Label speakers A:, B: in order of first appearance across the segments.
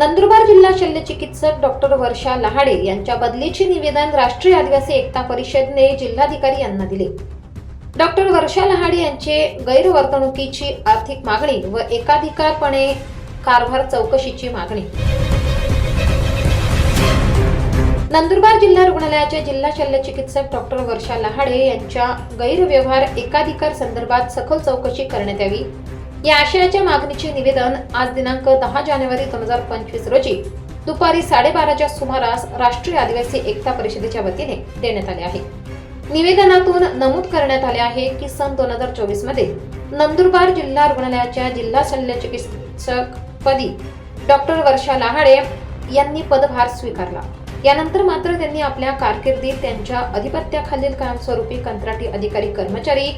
A: नंदुरबार जिल्हा शल्यचिकित्सक डॉक्टर वर्षा लहाडे यांच्या बदलीचे निवेदन राष्ट्रीय आदिवासी एकता परिषदने जिल्हाधिकारी यांना दिले. डॉक्टर वर्षा लहाडे यांचे गैरवर्तणुकीची आर्थिक मागणी व एकाधिकारपणे कारभार चौकशीची मागणी. नंदुरबार जिल्हा रुग्णालयाचे जिल्हा शल्यचिकित्सक डॉक्टर वर्षा लहाडे यांच्या गैरव्यवहार एकाधिकार संदर्भात सखोल चौकशी करण्यात यावी. या आशयाच्या मागणीचे निवेदन आज दिनांक दहा जानेवारी दोन हजार पंचवीस रोजी दुपारी साडेबाराच्या सुमारास राष्ट्रीय आदिवासी एकता परिषदेच्या वतीने देण्यात आले आहे. निवेदनातून नमूद करण्यात आले आहे की सन दोन हजार चोवीसमध्ये नंदुरबार जिल्हा रुग्णालयाच्या जिल्हा शल्यचिकित्सक पदी डॉक्टर वर्षा लहाडे यांनी पदभार स्वीकारला. यानंतर मात्र त्यांनी आपल्या कारकिर्दीत त्यांच्या अधिपत्याखालील कायमस्वरूपी कंत्राटी अधिकारी कर्मचारी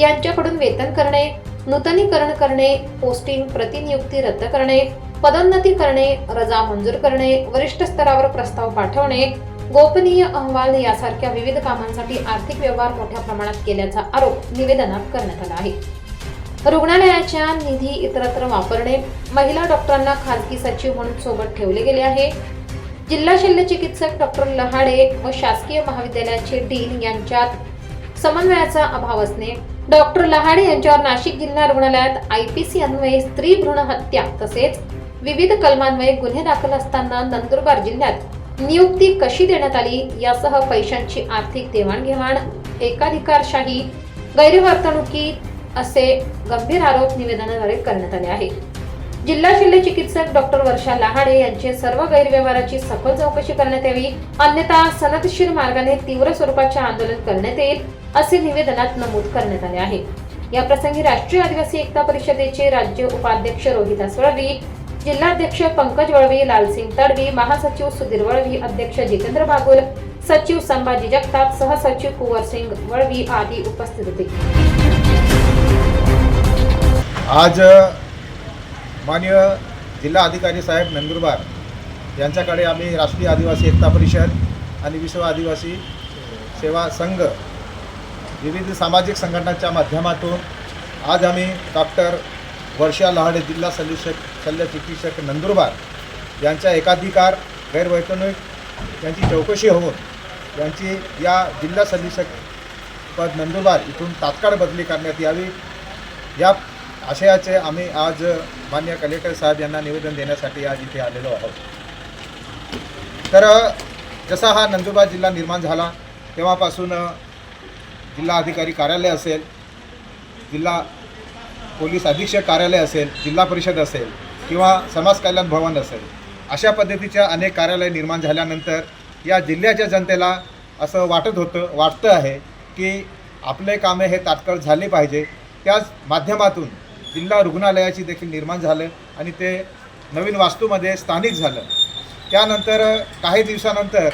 A: यांच्याकडून वेतन करणे नूतनीकरण करणे पोस्टिंग प्रतिनियुक्ती रद्द करणे पदोन्नती करणे रजा मंजूर करणे वरिष्ठ स्तरावर प्रस्ताव पाठवणे गोपनीय अहवाल यासारख्या विविध कामांसाठी आर्थिक व्यवहार मोठ्या प्रमाणात केल्याचा आरोप निवेदनात करण्यात आला आहे. रुग्णालयाच्या निधी इतरत्र वापरणे महिला डॉक्टरांना खासगी सचिव म्हणून सोबत ठेवले गेले आहे. जिल्हा शल्य चिकित्सक डॉक्टर लहाडे व शासकीय महाविद्यालयाचे डीन यांच्यात समन्वयाचा अभाव असणे डॉक्टर लहाडे यांच्यावर नाशिक जिल्हा रुग्णालयात आय पी सी अन्वये स्त्री भ्रूण हत्या तसेच विविध कलमान्वये गुन्हे दाखल असताना नंदुरबार जिल्ह्यात नियुक्ती कशी देण्यात आली यासह पैशांची आर्थिक देवाणघेवाण एकाधिकारशाही गैरवर्तणुकी असे गंभीर आरोप निवेदनाद्वारे करण्यात आले आहे जिल्हा शल्य चिकित्सक डॉक्टर वर्षा लहाडे यांचे सर्व गैरव्यवहाराची सखोल चौकशी करण्यात यावी. अन्यथा सनदशीर मार्गाने तीव्र स्वरूपाचे आंदोलन करण्यात येईल असे निवेदनात नमूद करण्यात आले आहे. या प्रसंगी राष्ट्रीय आदिवासी एकता परिषदेचे राज्य उपाध्यक्ष रोहिता वळवी जिल्हाध्यक्ष पंकज वळवी लालसिंग तडवी महासचिव सुधीर वळवी अध्यक्ष जितेंद्र बागुल सचिव संभाजी जगताप सहसचिव कुंवरसिंग वळवी आदी उपस्थित होते.
B: आज माननीय जिल्हा अधिकारी साहेब नंदुरबार यांच्याकडे आम्ही राष्ट्रीय आदिवासी एकता परिषद आणि विश्व आदिवासी सेवा संघ विविध सामाजिक संघटनांच्या माध्यमातून आज आम्ही डॉक्टर वर्षा लहाडे जिल्हा शल्यशक शल्यचिकित्सक नंदुरबार यांच्या एकाधिकार गैरवैतनिक यांची चौकशी होऊन यांची या जिल्हा शल्यशक पद नंदुरबार इथून तात्काळ बदली करण्यात यावी. या आशयाचे आम्ही आज मान्य कलेक्टर साहेब यांना निवेदन देण्यासाठी आज इथे आलेलो आहोत. तर जसा हा नंदुरबार जिल्हा निर्माण झाला तेव्हापासून जिल्हा अधिकारी कार्यालय असेल जिल्हा पोलीस अधीक्षक कार्यालय असेल जिल्हा परिषद असेल किंवा समाज कल्याण भवन असेल अशा पद्धतीच्या अनेक कार्यालय निर्माण झाल्यानंतर या जिल्ह्याच्या जनतेला असं वाटत होतं वाटतं आहे की आपले कामे हे तात्काळ झाले पाहिजे. त्याच माध्यमातून जिल्हा रुग्णालयाची देखील निर्माण झालं आणि ते नवीन वास्तूमध्ये स्थानिक झालं. त्यानंतर काही दिवसानंतर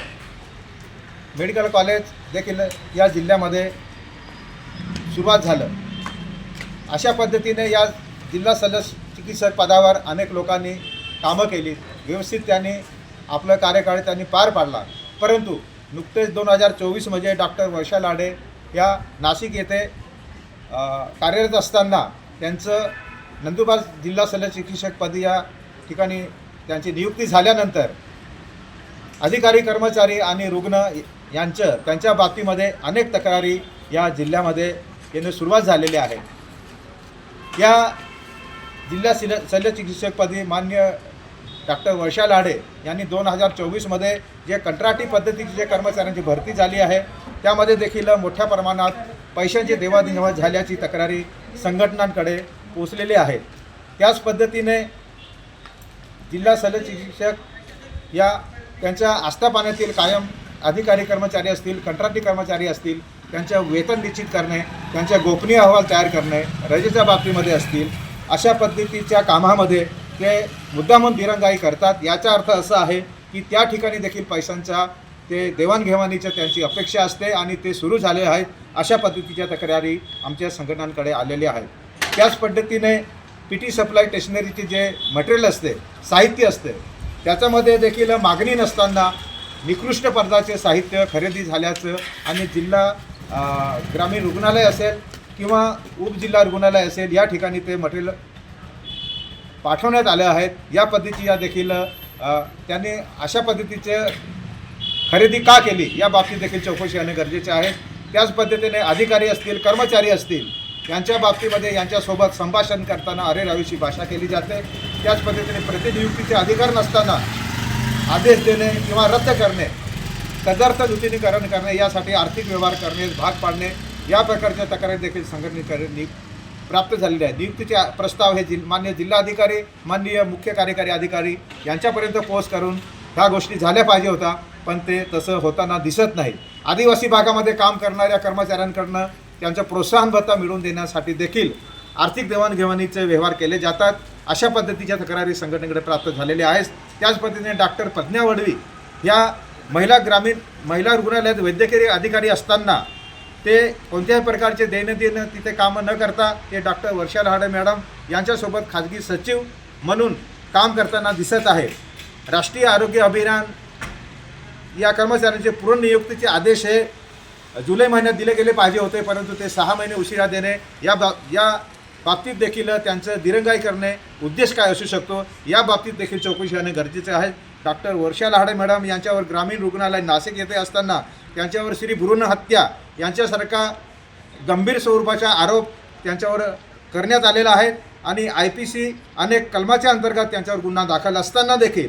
B: मेडिकल कॉलेज देखील या जिल्ह्यामध्ये सुरुवात झालं. अशा पद्धतीने या जिल्हा सल्ल चिकित्सक पदावर अनेक लोकांनी कामं केली. व्यवस्थित त्यांनी आपलं कार्यकाळ त्यांनी पार पाडला. परंतु नुकतेच दोन हजार चोवीसमध्ये डॉक्टर वर्षा लाडे या नाशिक येथे कार्यरत असताना त्यांचं नंदुरबार जिल्हा शल्य चिकित्सकपदी या ठिकाणी त्यांची नियुक्ती झाल्यानंतर अधिकारी कर्मचारी आणि रुग्ण यांचं त्यांच्या बाबतीमध्ये अनेक तक्रारी या जिल्ह्यामध्ये येणे सुरुवात झालेली आहे. या जिल्हा शल्य शल्यचिकित्सकपदी मान्य डॉक्टर वर्षा लाडे यांनी दोन हजार चोवीसमध्ये जे कंत्राटी पद्धतीची जे कर्मचाऱ्यांची भरती झाली आहे त्यामध्ये देखील मोठ्या प्रमाणात पैशांची देवाणघेवाण झाल्याची तक्रारी संघटनांकडे पोचलेली आहेत. त्याच पद्धतीने जिल्हा शिक्षक या त्यांच्या आस्थापाण्यातील कायम अधिकारी कर्मचारी असतील कंत्राटी कर्मचारी असतील त्यांच्या वेतन निश्चित करणे त्यांच्या गोपनीय अहवाल तयार करणे रजेच्या बाबतीमध्ये असतील अशा पद्धतीच्या कामामध्ये ते मुद्दामून दिरंगाई करतात. याचा अर्थ असा आहे की त्या ठिकाणी देखील पैशांचा ते देवाणघेवाणीच्या त्यांची अपेक्षा असते आणि ते सुरू झाले आहेत अशा पद्धतीच्या तक्रारी आमच्या संघटनांकडे आलेल्या आहेत. त्याच पद्धतीने पी टी सप्लाय स्टेशनरीचे जे मटेरियल असते साहित्य असते त्याच्यामध्ये देखील मागणी नसताना निकृष्ट पदाचे साहित्य खरेदी झाल्याचं आणि जिल्हा ग्रामीण रुग्णालय असेल किंवा उपजिल्हा रुग्णालय असेल या ठिकाणी ते मटेरियल पाठवण्यात आले आहेत. या पद्धतीच्या देखील त्यांनी अशा पद्धतीचे खरेदी का केली? या बाबतीत देखील चौकशी होणे गरजेचे आहे. त्याच पद्धतीने अधिकारी असतील कर्मचारी असतील यांच्या बाबतीमध्ये यांच्यासोबत संभाषण करताना अरे रावीची भाषा केली जाते. त्याच पद्धतीने प्रतिनियुक्तीचे अधिकार नसताना आदेश देणे किंवा रद्द करणे तदर्थ नूतनीकरण करणे यासाठी आर्थिक व्यवहार करणे भाग पाडणे या प्रकारच्या तक्रारी देखील संघटनेकडे प्राप्त झालेले आहे नियुक्तीचे प्रस्ताव हे जिल मान्य जिल्हाधिकारी माननीय मुख्य कार्यकारी अधिकारी यांच्यापर्यंत पोहोच करून ह्या गोष्टी झाल्या पाहिजे होता पण ते तसं होताना दिसत नाही. आदिवासी भागामध्ये काम करणाऱ्या कर्मचाऱ्यांकडनं त्यांचं प्रोत्साहन भत्ता मिळवून देण्यासाठी देखील आर्थिक देवाणघेवाणीचे व्यवहार केले जातात. अशा पद्धतीच्या तक्रारी संघटनेकडे प्राप्त झालेल्या आहेत. त्याच पद्धतीने डॉक्टर प्रज्ञा वडवी या महिला ग्रामीण महिला रुग्णालयात वैद्यकीय अधिकारी असताना ते कोणत्याही प्रकारचे दैनंदिन तिथे कामं न करता ते डॉक्टर वर्षा लहाडे मॅडम यांच्यासोबत खाजगी सचिव म्हणून काम करताना दिसत आहे राष्ट्रीय आरोग्य अभियान या कर्मचाऱ्यांचे पुनर्नियुक्तीचे आदेश हे जुलै महिन्यात दिले गेले पाहिजे होते परंतु ते सहा महिने उशिरा देणे या बा या बाबतीत देखील त्यांचं दिरंगाई करणे उद्देश काय असू शकतो या बाबतीत देखील चौकशी होणे गरजेचे आहे. डॉक्टर वर्षा लहाडे मॅडम यांच्यावर ग्रामीण रुग्णालय नाशिक येथे असताना त्यांच्यावर श्री भ्रूण हत्या यांच्यासारखा गंभीर स्वरूपाचा आरोप त्यांच्यावर करण्यात आलेला आहे आणि आय पी सी अनेक कलमाच्या अंतर्गत त्यांच्यावर गुन्हा दाखल असताना देखील